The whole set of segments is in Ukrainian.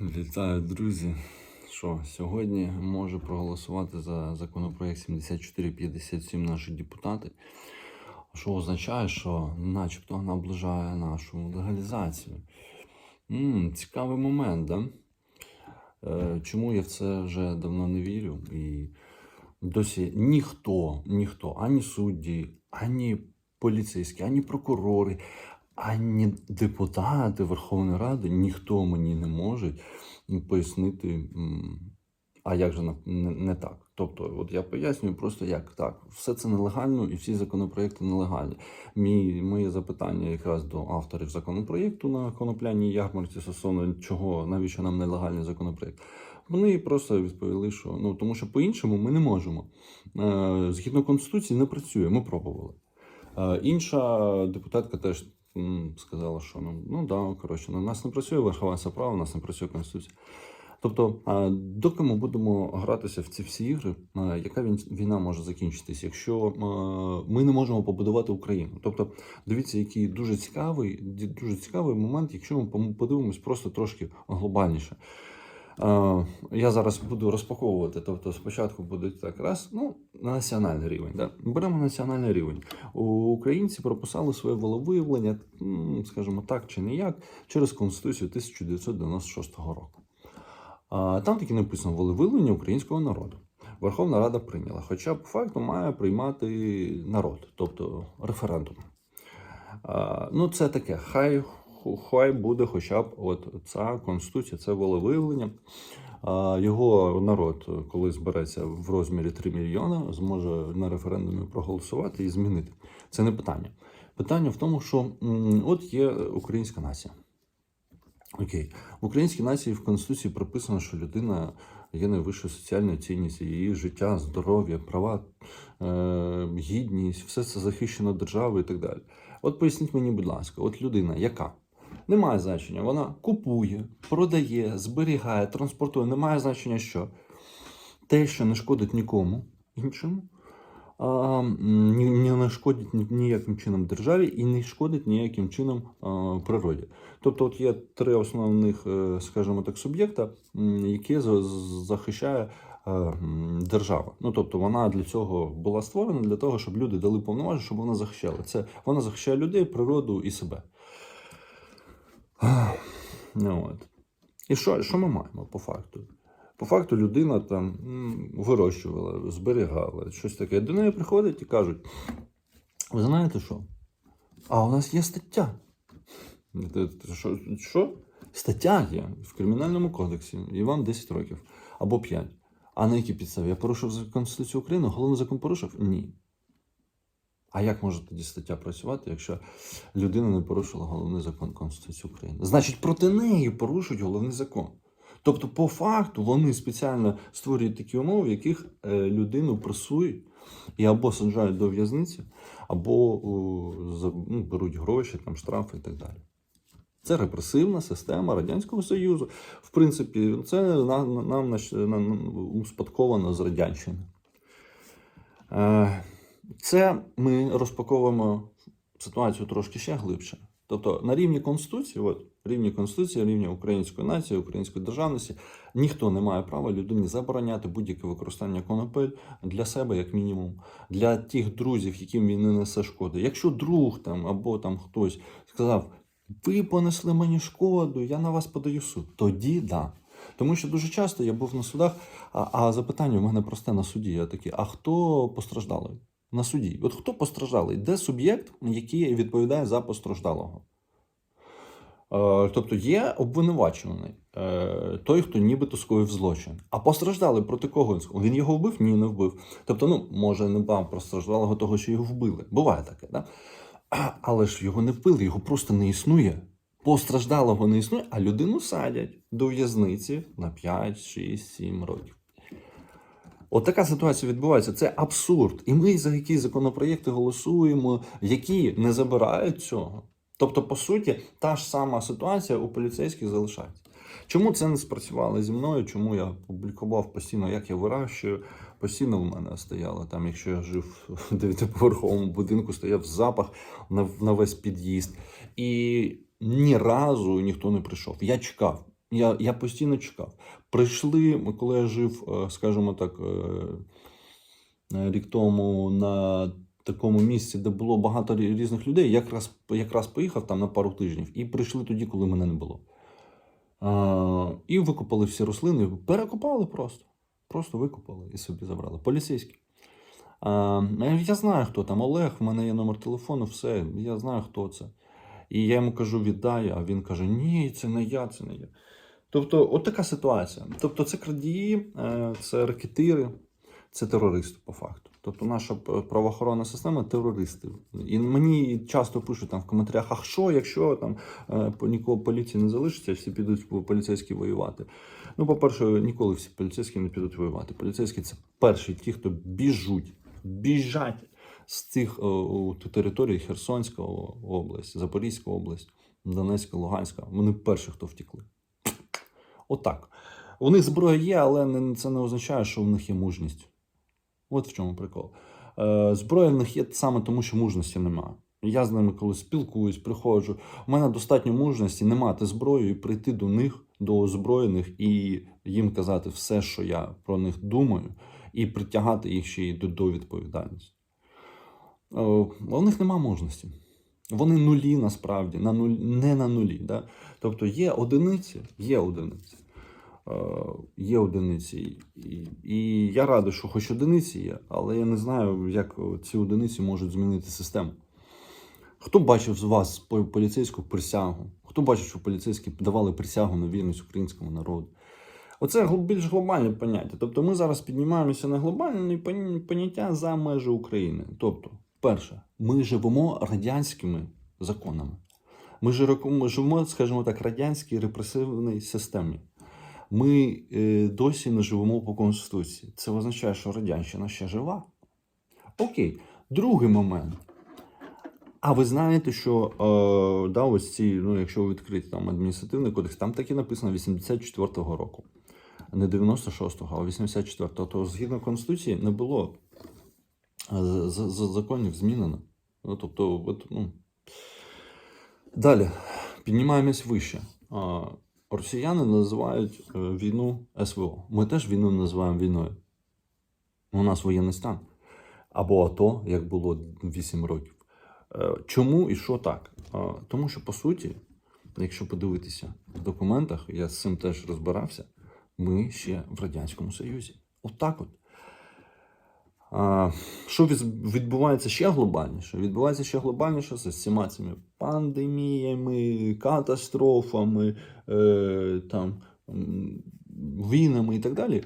Вітаю, друзі. Що сьогодні може проголосувати за законопроект 7457 наші депутати, що означає, що начебто наближає нашу легалізацію. м цікавий момент, да? Е, чому я в це вже давно не вірю? І досі ніхто, ніхто, ані судді, ані поліцейські, ані прокурори, ані депутати Верховної Ради, ніхто мені не може пояснити, а як же не, так. Тобто, от я пояснюю просто як так. Все це нелегально і всі законопроекти нелегальні. Мій, моє запитання якраз до авторів законопроєкту на конопляній ярмарці стосовно чого, навіщо нам нелегальний законопроєкт. Вони просто відповіли, що ну тому що по-іншому ми не можемо. Е, згідно конституції не працює. Ми пробували. Е, інша депутатка теж сказала, що ну, ну да, коротше, на нас не працює верховенство права, у нас не працює конституція. Тобто, доки ми будемо гратися в ці всі ігри, яка війна може закінчитись, якщо ми не можемо побудувати Україну? Тобто, дивіться, який дуже цікавий, дуже цікавий момент, якщо ми подивимось просто трошки глобальніше. Я зараз буду розпаковувати. Тобто, спочатку буде так раз, ну, на національний рівень. Да? Беремо національний рівень. Українці прописали своє волевиявлення, скажімо так, чи не як, через Конституцію 1996 року. Там таки написано волевиявлення українського народу. Верховна Рада прийняла, хоча по факту має приймати народ, тобто референдум. Ну, це таке, хай, хай буде хоча б от ця конституція, це волевиявлення. Його народ, коли збереться в розмірі 3 мільйони, зможе на референдумі проголосувати і змінити. Це не питання. Питання в тому, що от є українська нація. Окей, в українській нації в Конституції прописано, що людина є найвищою соціальною цінністю, її життя, здоров'я, права, е, гідність, все це захищено державою і так далі. От поясніть мені, будь ласка, от людина, яка не має значення, вона купує, продає, зберігає, транспортує, не має значення, що те, що не шкодить нікому іншому, а, не шкодить ніяким чином державі і не шкодить ніяким чином а, природі. Тобто, от є три основних, е, скажімо так, суб'єкта, які захищає е, держава. Ну тобто вона для цього була створена для того, щоб люди дали повноваження, щоб вона захищала. Це вона захищає людей, природу і себе. Ну, от. І що, що ми маємо по факту? По факту людина там вирощувала, зберігала, щось таке. До неї приходять і кажуть: ви знаєте що? А у нас є стаття. Що? що? Стаття є в Кримінальному кодексі, і вам 10 років або 5. А на якій підставі? Я порушив Конституцію України, головний закон порушив? Ні. А як може тоді стаття працювати, якщо людина не порушила головний закон Конституції України? Значить, проти неї порушують головний закон. Тобто, по факту, вони спеціально створюють такі умови, в яких е, людину пресують і або саджають до в'язниці, або ну, беруть гроші, там, штрафи і так далі. Це репресивна система Радянського Союзу. В принципі, це на- на- нам наш- на- на- успадковано з Радянщини. Це ми розпаковуємо ситуацію трошки ще глибше. Тобто на рівні Конституції, от рівні Конституції, рівні української нації, української державності, ніхто не має права людині забороняти будь-яке використання конопель для себе, як мінімум, для тих друзів, яким він не несе шкоди. Якщо друг там або там хтось сказав, ви понесли мені шкоду, я на вас подаю суд, тоді да. Тому що дуже часто я був на судах, а, а запитання в мене просте на суді. Я такий, а хто постраждалий? На суді. От хто постраждалий? Де суб'єкт, який відповідає за постраждалого? Е, тобто є обвинувачуваний, е, той, хто нібито скоїв злочин. А постраждалий проти кого? Він його вбив? Ні, не вбив. Тобто, ну, може, не бав постраждалого того, що його вбили. Буває таке, да? Але ж його не вбили, його просто не існує. Постраждалого не існує, а людину садять до в'язниці на 5, 6, 7 років. От така ситуація відбувається. Це абсурд. І ми за які законопроєкти голосуємо, які не забирають цього. Тобто, по суті, та ж сама ситуація у поліцейських залишається. Чому це не спрацювало зі мною? Чому я публікував постійно, як я вирощую? Постійно в мене стояло там, якщо я жив в дев'ятиповерховому будинку, стояв запах на, на весь під'їзд. І ні разу ніхто не прийшов. Я чекав. Я, я постійно чекав. Прийшли, коли я жив, е, скажімо так, е, рік тому на такому місці, де було багато різних людей, якраз, якраз поїхав там на пару тижнів і прийшли тоді, коли мене не було. А, і викопали всі рослини, перекопали просто. Просто викопали і собі забрали. Поліцейські. А, я знаю, хто там Олег, в мене є номер телефону, все, я знаю, хто це. І я йому кажу, віддай, а він каже: Ні, це не я, це не я. Тобто, от така ситуація. Тобто, це крадії, е, це ракетири, це терористи по факту. Тобто, наша правоохоронна система терористи. І мені часто пишуть там в коментарях: а що, якщо там е, нікого поліції не залишиться, всі підуть по- поліцейські воювати. Ну, по-перше, ніколи всі поліцейські не підуть воювати. Поліцейські це перші ті, хто біжуть, біжать з цих о, територій Херсонська область, Запорізька область, Донецька, Луганська. Вони перші, хто втекли. Отак. У них зброя є, але це не означає, що в них є мужність. От в чому прикол. Е, зброя в них є саме тому, що мужності немає. Я з ними коли спілкуюсь, приходжу. У мене достатньо мужності не мати зброю і прийти до них, до озброєних, і їм казати все, що я про них думаю, і притягати їх ще й до відповідальності. Е, у них немає мужності. Вони нулі насправді, на нуль, не на нулі. Да? Тобто є одиниці, є одиниці. Е, є одиниці. І, і я радий, що хоч одиниці є, але я не знаю, як ці одиниці можуть змінити систему. Хто бачив з вас поліцейську присягу? Хто бачив, що поліцейські давали присягу на вірність українському народу? Оце більш глобальне поняття. Тобто ми зараз піднімаємося на глобальне поняття за межі України. Тобто, перше, ми живемо радянськими законами. Ми живемо, скажімо так, радянській репресивній системі. Ми е, досі не живемо по Конституції. Це означає, що Радянщина ще жива. Окей, другий момент. А ви знаєте, що е, да, ось ці, ну, якщо ви відкриєте там адміністративний кодекс, там так і написано 84-го року. Не 96-го, а 84-го. То згідно Конституції не було законів змінено. Ну, тобто, от, ну. Далі, піднімаємось вище. Росіяни називають е, війну СВО. Ми теж війну називаємо війною. У нас воєнний стан. Або АТО, як було 8 років. Е, Чому і що так? Тому що, по суті, якщо подивитися в документах, я з цим теж розбирався, ми ще в Радянському Союзі. Отак от. Що відбувається ще глобальніше? Відбувається ще глобальніше з всіма цими пандеміями, катастрофами, е, там, війнами і так далі.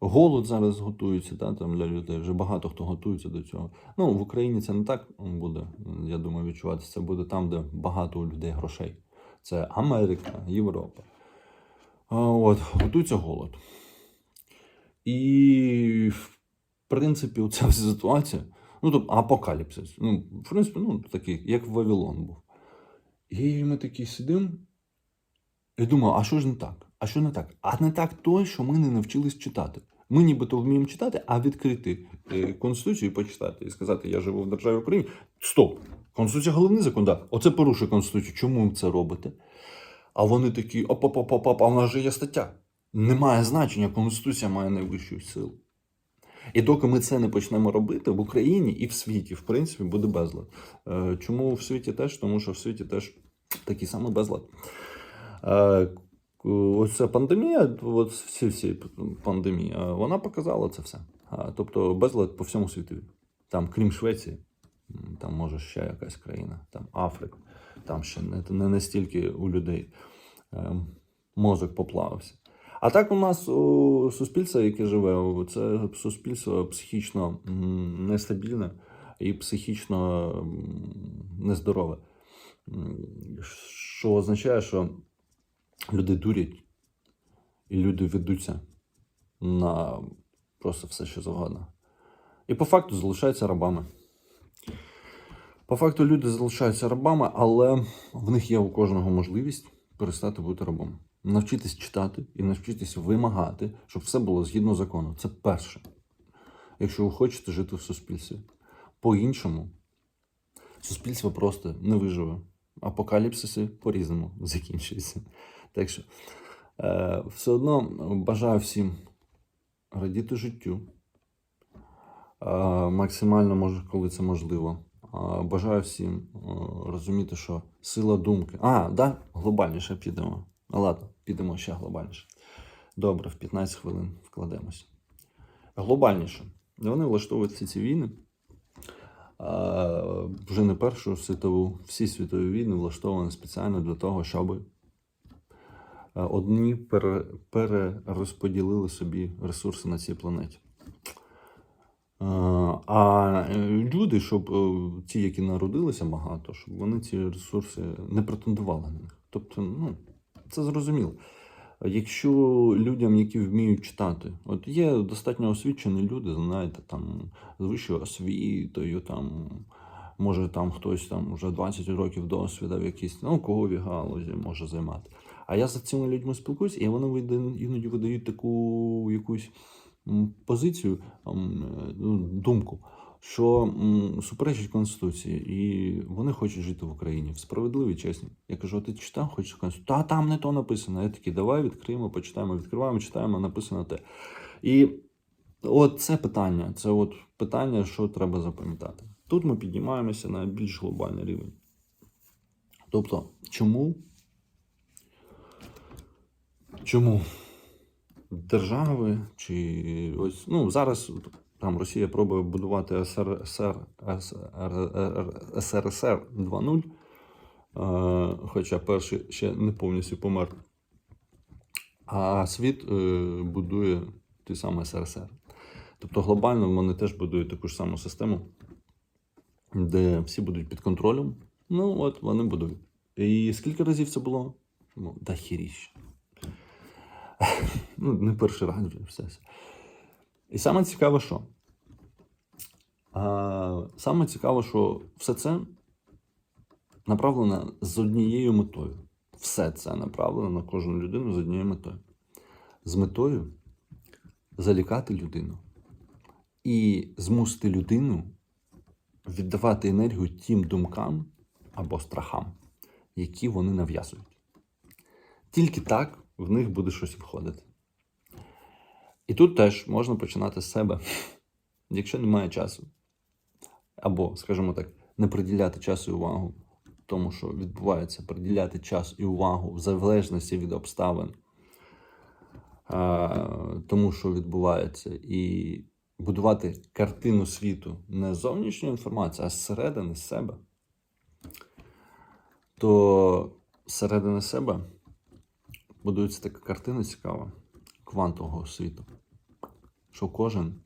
Голод зараз готується да, там для людей. Вже багато хто готується до цього. Ну, в Україні це не так буде, я думаю, відчуватися. Це буде там, де багато у людей грошей. Це Америка, Європа. От, готується голод. І, принципі, оця вся ситуація, ну, тобто апокаліпсис. Ну, в принципі, ну, такий, як Вавилон був. І ми такі сидимо і думаю, а що ж не так? А що не так? А не так то, що ми не навчились читати. Ми нібито вміємо читати, а відкрити е, Конституцію і почитати і сказати, я живу в державі Україні. Стоп! Конституція головний закон, да. Оце порушує Конституцію. Чому ви це робите? А вони такі, оп-оп-оп-оп, а в нас же є стаття. Немає значення, Конституція має найвищу силу. І доки ми це не почнемо робити в Україні і в світі, в принципі, буде безлад. Е, Чому в світі теж? Тому що в світі теж такий самий безлад. Е, Ось ця пандемія, от всі пандемії, е, вона показала це все. Тобто безлад по всьому світу. Там, крім Швеції, там може ще якась країна, там Африка, там ще не, не настільки у людей е, мозок поплавився. А так у нас у суспільство, яке живе, це суспільство психічно нестабільне і психічно нездорове. Що означає, що люди дурять, і люди ведуться на просто все, що завгодно. І по факту залишаються рабами. По факту люди залишаються рабами, але в них є у кожного можливість перестати бути рабом. Навчитись читати і навчитись вимагати, щоб все було згідно закону. Це перше. Якщо ви хочете жити в суспільстві. По-іншому, суспільство просто не виживе. Апокаліпсиси по-різному закінчуються. Так що Е, все одно бажаю всім радіти життю. Е, максимально може, коли це можливо. Е, бажаю всім е, розуміти, що сила думки. А, да, глобальніше підемо. Ладно, підемо ще глобальніше. Добре, в 15 хвилин вкладемося. Глобальніше. Вони влаштовують всі ці війни. А, вже не першу світову, всі світові війни влаштовані спеціально для того, щоб одні пере, перерозподілили собі ресурси на цій планеті. А е, люди, щоб е, ті, які народилися багато, щоб вони ці ресурси не претендували на них. Тобто, ну, це зрозуміло. Якщо людям, які вміють читати, от є достатньо освічені люди, знаєте, там з вищою освітою, там може там хтось там вже 20 років досвіду в якійсь науковій галузі може займати. А я за цими людьми спілкуюся, і вони іноді видають таку якусь позицію, е, ну, думку, що суперечить Конституції, і вони хочуть жити в Україні в справедливій, чесній. Я кажу, а ти читав, хочеш Конституцію? Та там не то написано. Я такий, давай відкриємо, почитаємо, відкриваємо, читаємо, написано те. І от це питання, це от питання, що треба запам'ятати. Тут ми піднімаємося на більш глобальний рівень. Тобто, чому? Чому держави чи ось ну зараз там Росія пробує будувати СРСР, СРСР, СРСР 2.0, е, хоча перший ще не повністю помер. А світ е, будує той самий СРСР. Тобто глобально вони теж будують таку ж саму систему, де всі будуть під контролем. Ну, от вони будують. І скільки разів це було? Ну, да хіріщ. Ну, не перший раз вже все. І саме цікаве, що? Саме цікаве, що все це направлено з однією метою. Все це направлено на кожну людину з однією метою. З метою залікати людину і змусити людину віддавати енергію тим думкам або страхам, які вони нав'язують. Тільки так в них буде щось виходити. І тут теж можна починати з себе, якщо немає часу. Або, скажімо так, не приділяти час і увагу тому, що відбувається, приділяти час і увагу в залежності від обставин, тому, що відбувається, і будувати картину світу не з зовнішньої інформації, а зсередини себе, то зсередини себе будується така картина цікава квантового світу, що кожен,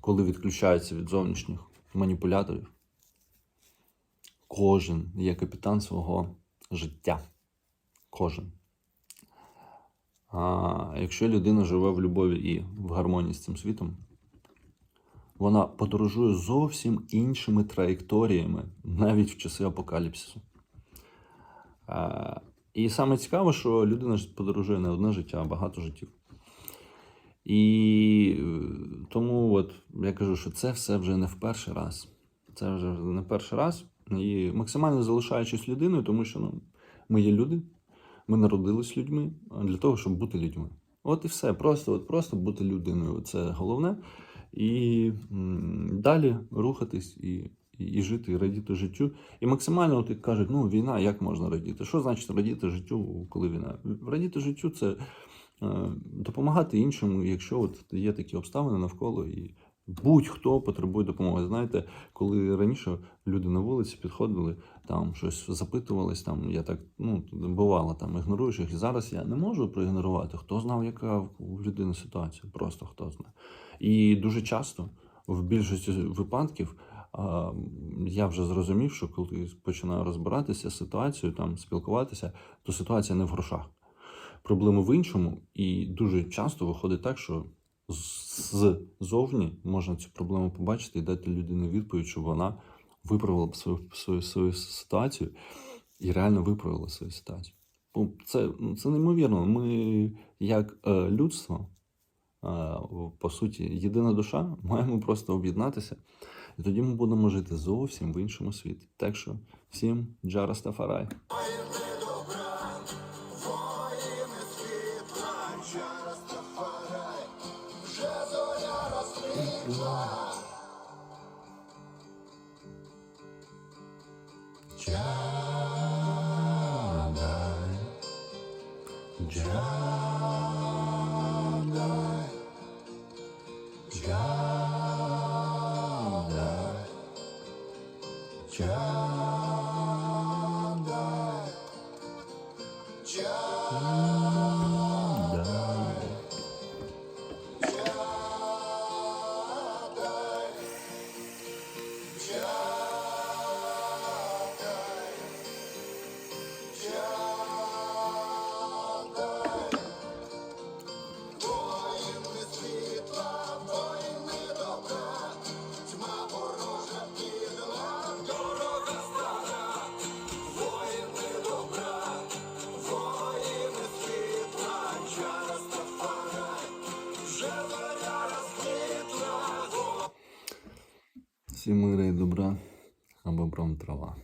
коли відключається від зовнішніх маніпуляторів, кожен є капітан свого життя. Кожен. А якщо людина живе в любові і в гармонії з цим світом, вона подорожує зовсім іншими траєкторіями, навіть в часи апокаліпсису. А, і саме цікаве, що людина подорожує не одне життя, а багато життів. І е, тому от я кажу, що це все вже не в перший раз. Це вже не перший раз. І максимально залишаючись людиною, тому що ну, ми є люди, ми народились людьми для того, щоб бути людьми. От і все. Просто, от, просто бути людиною. Це головне. І далі рухатись і, і, і жити, і радіти життю. І максимально, от як кажуть, ну війна, як можна радіти? Що значить радіти життю, коли війна? Радіти життю це допомагати іншому, якщо от є такі обставини навколо, і будь-хто потребує допомоги. Знаєте, коли раніше люди на вулиці підходили, там щось запитувались, там я так ну бувало там ігноруєш їх. І зараз я не можу проігнорувати. Хто знав, яка у людини ситуація? Просто хто знає. І дуже часто, в більшості випадків, я вже зрозумів, що коли починаю розбиратися з ситуацією, там спілкуватися, то ситуація не в грошах. Проблема в іншому, і дуже часто виходить так, що ззовні можна цю проблему побачити і дати людині відповідь, щоб вона виправила свою, свою, свою ситуацію і реально виправила свою ситуацію. Це, це неймовірно. Ми, як е, людство, е, по суті, єдина душа, маємо просто об'єднатися, і тоді ми будемо жити зовсім в іншому світі. Так що всім Джара Стафарай. Jack. Всім мира і добра, або бром трава.